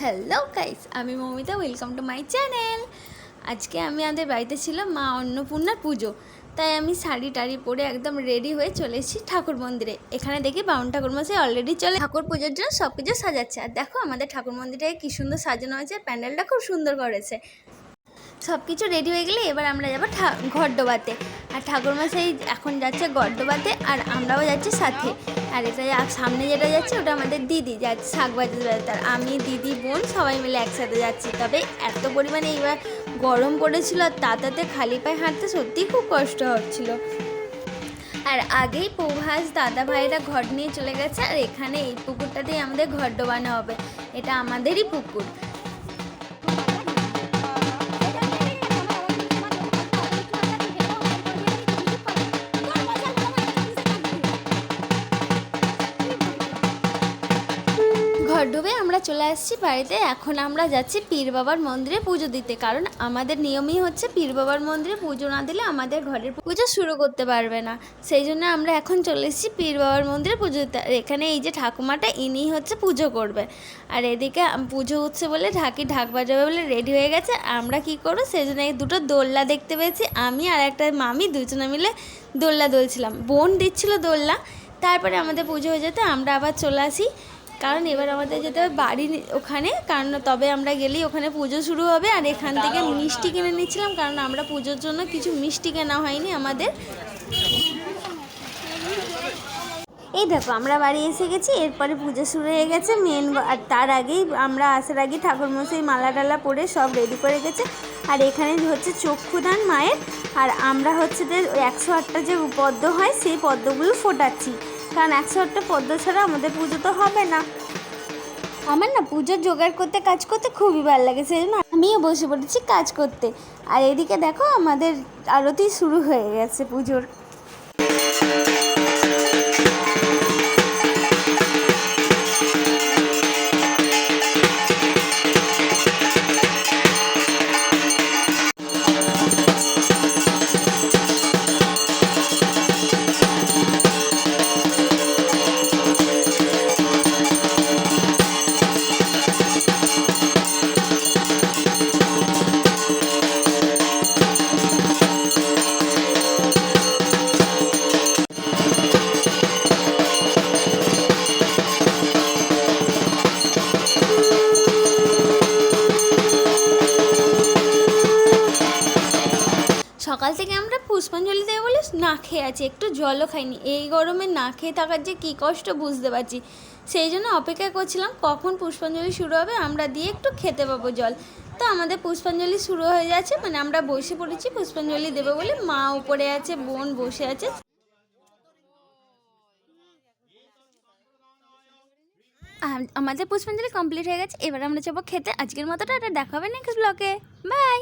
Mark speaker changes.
Speaker 1: Hello guys আমি Mamita welcome to my channel আজকে আমি আমাদের বাড়িতে ছিল মা অন্নপূর্ণার পুজো। তাই আমি শাড়ি টাড়ি পরে একদম রেডি হয়ে চলে এসেছি ঠাকুর মন্দিরে। এখানে দেখি বাউন ঠাকুর মশাই অলরেডি চলে ঠাকুর পুজোর জন্য সব কিছু সাজাচ্ছে। আর দেখো আমাদের ঠাকুর মন্দিরটাকে কী সুন্দর সাজানো হয়েছে, প্যান্ডেলটা খুব সুন্দর করেছে। সব কিছু রেডি হয়ে গেলে এবার আমরা যাব ঘর ডোবাতে আর ঠাকুরমশাই এখন যাচ্ছে ঘর ডোবাতে আর আমরাও যাচ্ছি সাথে। আর এটা সামনে যেটা যাচ্ছে ওটা আমাদের দিদি যাচ্ছে শাক বাজাতে বেড়াতে আর আমি, দিদি, বোন সবাই মিলে একসাথে যাচ্ছি। তবে এত পরিমাণে এইবার গরম পড়েছিল আর তাতাতে খালি পায়ে হাঁটতে সত্যিই খুব কষ্ট হচ্ছিল। আর আগেই পৌভাস দাদা ভাইরা ঘর নিয়ে চলে গেছে আর এখানে এই পুকুরটাতেই আমাদের ঘর ডোবানো হবে। এটা আমাদেরই পুকুর। ডুবে আমরা চলে আসছি বাড়িতে। এখন আমরা যাচ্ছি পীর বাবার মন্দিরে পুজো দিতে। কারণ আমাদের নিয়মই হচ্ছে পীর বাবার মন্দিরে পুজো না দিলে আমাদের ঘরের পুজো শুরু করতে পারবে না। সেই জন্য আমরা এখন চলে এসেছি পীর বাবার মন্দিরে পুজো দিতে। আর এখানে এই যে ঠাকুমাটা ইনিই হচ্ছে পুজো করবে। আর এদিকে পুজো উঠছে বলে ঢাকি ঢাক বাজাবে বলে রেডি হয়ে গেছে। আমরা কি করব? সেই জন্য এই দুটো দোলনা দেখতে পেয়েছি। আমি আর একটা মামি দুজনে মিলে দোলনা দোলছিলাম। বোন দিচ্ছিল দোলনা। তারপরে আমাদের পুজো হয়ে যেতে আমরা আবার চলে আসি। কারণ এবার আমাদের যেতে হবে বাড়ির ওখানে কারণ তবে আমরা গেলেই ওখানে পুজো শুরু হবে আর এখান থেকে মিষ্টি কিনে নিচ্ছিলাম কারণ আমরা পুজোর জন্য কিছু মিষ্টি কেনা হয়নি আমাদের। এই দেখো আমরা বাড়ি এসে গেছি এরপরে পুজো শুরু হয়ে গেছে মেন আর তার আগেই আমরা আসার আগে ঠাকুরমশাই মালা টালা পরে সব রেডি করে গেছে। আর এখানে হচ্ছে চক্ষুদান মায়ের আর আমরা হচ্ছে যে একশো আটটা যে পদ্ম হয় সেই পদ্মগুলো ফোটাচ্ছি। কারণ একশো আটটা পদ্ম ছাড়া আমাদের পুজো তো হবে না। আমার না পুজোর জোগাড় করতে, কাজ করতে খুবই ভালো লাগে, সেই জন্য আমিও বসে পড়েছি কাজ করতে। আর এদিকে দেখো আমাদের আরতি শুরু হয়ে গেছে পুজোর। সকাল থেকে আমরা পুষ্পাঞ্জলি দেবো বলে না খেয়ে আছি, একটু জলও খাইনি। এই গরমে না খেয়ে থাকার যে কী কষ্ট বুঝতে পারছি। সেই জন্য অপেক্ষা করছিলাম কখন পুষ্পাঞ্জলি শুরু হবে, আমরা দিয়ে একটু খেতে পাবো জল। তো আমাদের পুষ্পাঞ্জলি শুরু হয়ে যাচ্ছে মানে আমরা বসে পড়েছি পুষ্পাঞ্জলি দেবো বলে। মা উপরে আছে, বোন বসে আছে। আমাদের পুষ্পাঞ্জলি কমপ্লিট হয়ে গেছে, এবার আমরা যাব খেতে। আজকের মতোটা এটা দেখাবে নেক্সট ব্লকে বাই